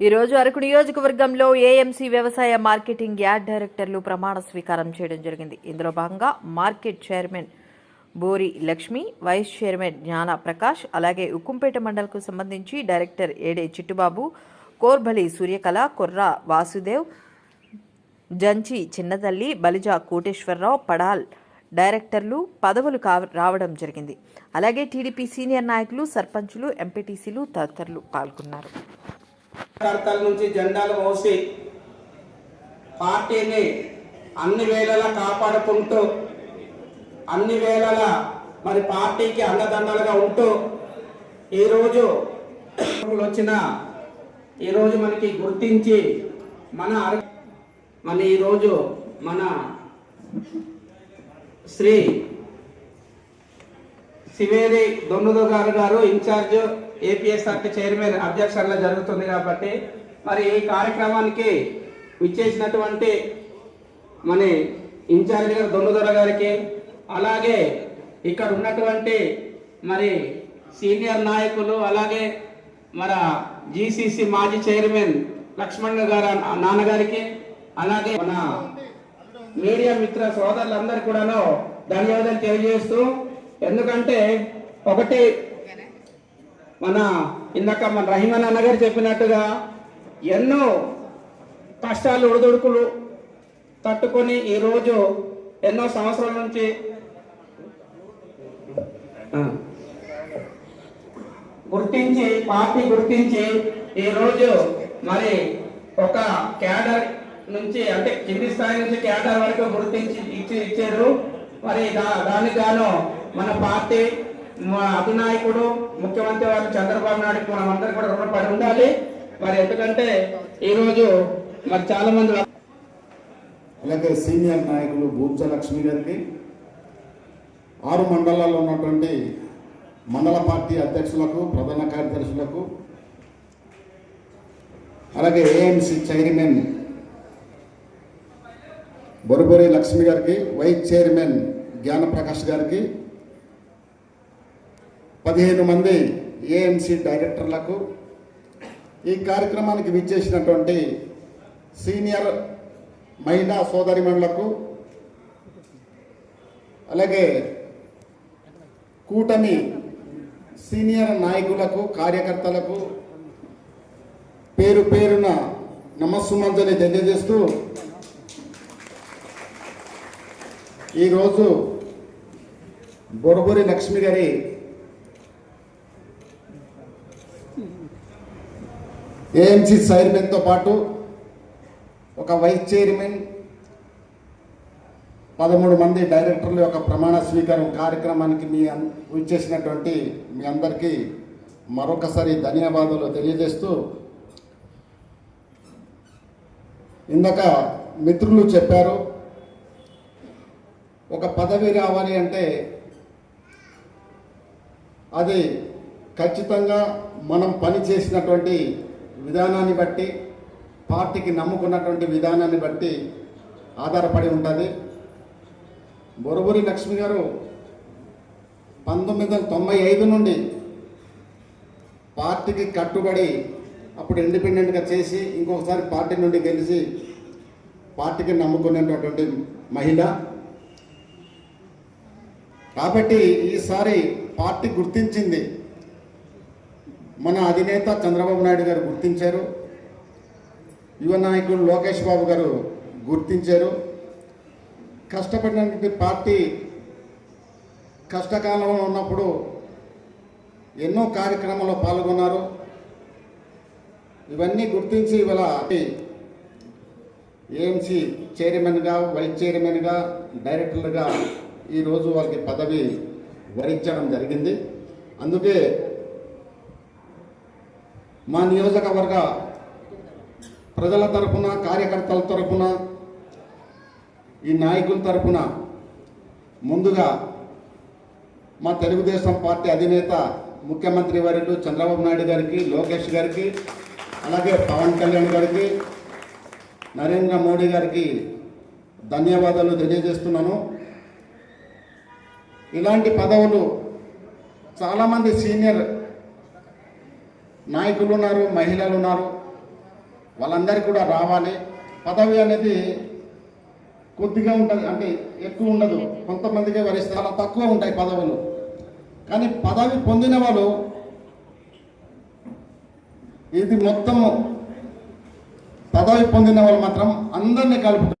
ఈరోజు అరకు నియోజకవర్గంలో ఏఎంసీ వ్యవసాయ మార్కెటింగ్ యార్డ్ డైరెక్టర్లు ప్రమాణ స్వీకారం చేయడం జరిగింది. ఇందులో భాగంగా market chairman Bori Lakshmi vice chairman Jnana Prakash అలాగే ఉక్కుంపేట మండలకు సంబంధించి డైరెక్టర్ ఏడే చిట్టుబాబు కోర్బలి సూర్యకళ కొర్ర వాసుదేవ్ జంచి చిన్నతల్లి బలిజా కోటేశ్వరరావు పడాల్ డైరెక్టర్లు పదవులు కా రావడం జరిగింది. అలాగే టీడీపీ సీనియర్ నాయకులు సర్పంచులు ఎంపీటీసీలు తదితరులు పాల్గొన్నారు. కార్యకర్తల నుంచి జెండాలు మోసి పార్టీని అన్ని వేళలా కాపాడుకుంటూ అన్ని వేళలా మరి పార్టీకి అండదండలుగా ఉంటూ ఈరోజు వచ్చిన ఈరోజు మనకి గుర్తించి మన మన ఈరోజు మన శ్రీ శివేరి దొన్నుదో గారు గారు ఇన్ఛార్జ్ ఏపీఎస్ఆర్టీ చైర్మన్ అధ్యక్షంలో జరుగుతుంది కాబట్టి మరి ఈ కార్యక్రమానికి విచ్చేసినటువంటి మన ఇన్ఛార్జ్ గారు దొన్నుదొర గారికి అలాగే ఇక్కడ ఉన్నటువంటి మరి సీనియర్ నాయకులు అలాగే మన జీసీసీ మాజీ చైర్మన్ లక్ష్మణ్ గారు నాన్నగారికి అలాగే మన మీడియా మిత్ర సోదరులందరికీ కూడాను ధన్యవాదాలు తెలియజేస్తూ ఎందుకంటే ఒకటి మన ఇందాక మన రహీమన్ అన్నగారు చెప్పినట్టుగా ఎన్నో కష్టాలు ఒడిదుడుకులు తట్టుకొని ఈరోజు ఎన్నో సంవత్సరాల నుంచి గుర్తించి పార్టీ గుర్తించి ఈరోజు మరి ఒక క్యాడర్ నుంచి అంటే కింది స్థాయి నుంచి క్యాడర్ వరకు గుర్తించి ఇచ్చి ఇచ్చారు. మరి దా- దానికి గాను మన పార్టీ మా అధినాయకుడు ముఖ్యమంత్రి వారు చంద్రబాబు నాయుడు మనం అందరం కూడా రుణపడి ఉండాలి. మరి ఎందుకంటే ఈరోజు మరి చాలా మంది అలాగే సీనియర్ నాయకులు బూర్జ లక్ష్మి గారికి ఆరు మండలాల్లో ఉన్నటువంటి మండల పార్టీ అధ్యక్షులకు ప్రధాన కార్యదర్శులకు అలాగే ఏఎంసీ చైర్మన్ బొరుబొరి లక్ష్మి గారికి వైస్ చైర్మన్ జ్ఞానప్రకాష్ గారికి పదిహేను మంది ఏఎంసీ డైరెక్టర్లకు ఈ కార్యక్రమానికి విచ్చేసినటువంటి సీనియర్ మహిళా సోదరిమణులకు అలాగే కూటమి సీనియర్ నాయకులకు కార్యకర్తలకు పేరు పేరున నమస్సుమంజలి తెలియజేస్తూ ఈరోజు బొరబొరి లక్ష్మి గారి ఏఎంసీ చైర్మన్తో పాటు ఒక వైస్ చైర్మన్ పదమూడు మంది డైరెక్టర్ల యొక్క ప్రమాణ స్వీకారం కార్యక్రమానికి మీ ఇచ్చేసినటువంటి మీ అందరికీ మరొకసారి ధన్యవాదాలు తెలియజేస్తూ ఇందాక మిత్రులు చెప్పారు ఒక పదవి రావాలి అంటే అది ఖచ్చితంగా మనం పని చేసినటువంటి విధానాన్ని బట్టి పార్టీకి నమ్ముకున్నటువంటి విధానాన్ని బట్టి ఆధారపడి ఉంటుంది. బొరబురి లక్ష్మి గారు పంతొమ్మిది వందల తొంభై ఐదు నుండి పార్టీకి కట్టుబడి అప్పుడు ఇండిపెండెంట్గా చేసి ఇంకొకసారి పార్టీ నుండి గెలిచి పార్టీకి నమ్ముకునేటటువంటి మహిళ. కాబట్టి ఈసారి పార్టీ గుర్తించింది. మన అధినేత చంద్రబాబు నాయుడు గారు గుర్తించారు. యువ నాయకుడు లోకేష్ బాబు గారు గుర్తించారు. కష్టపడినటువంటి పార్టీ కష్టకాలంలో ఉన్నప్పుడు ఎన్నో కార్యక్రమాల్లో పాల్గొన్నారు. ఇవన్నీ గుర్తించి ఇవాళ ఏఎంసీ చైర్మన్గా వైస్ చైర్మన్గా డైరెక్టర్గా ఈరోజు వాళ్ళకి పదవి వరించడం జరిగింది. అందుకే మా నియోజకవర్గ ప్రజల తరపున కార్యకర్తల తరఫున ఈ నాయకుల తరఫున ముందుగా మా తెలుగుదేశం పార్టీ అధినేత ముఖ్యమంత్రి వర్యులు చంద్రబాబు నాయుడు గారికి లోకేష్ గారికి అలాగే పవన్ కళ్యాణ్ గారికి నరేంద్ర మోడీ గారికి ధన్యవాదాలు తెలియజేస్తున్నాను. ఇలాంటి పదవులు చాలామంది సీనియర్ నాయకులు ఉన్నారు మహిళలు ఉన్నారు వాళ్ళందరికీ కూడా రావాలి. పదవి అనేది కొద్దిగా ఉంటుంది అంటే ఎక్కువ ఉండదు. కొంతమందికే వరిస్తారు చాలా తక్కువ ఉంటాయి పదవులు. కానీ పదవి పొందిన వాళ్ళు ఇది మొత్తము పదవి పొందిన వాళ్ళు మాత్రం అందరినీ కలుపు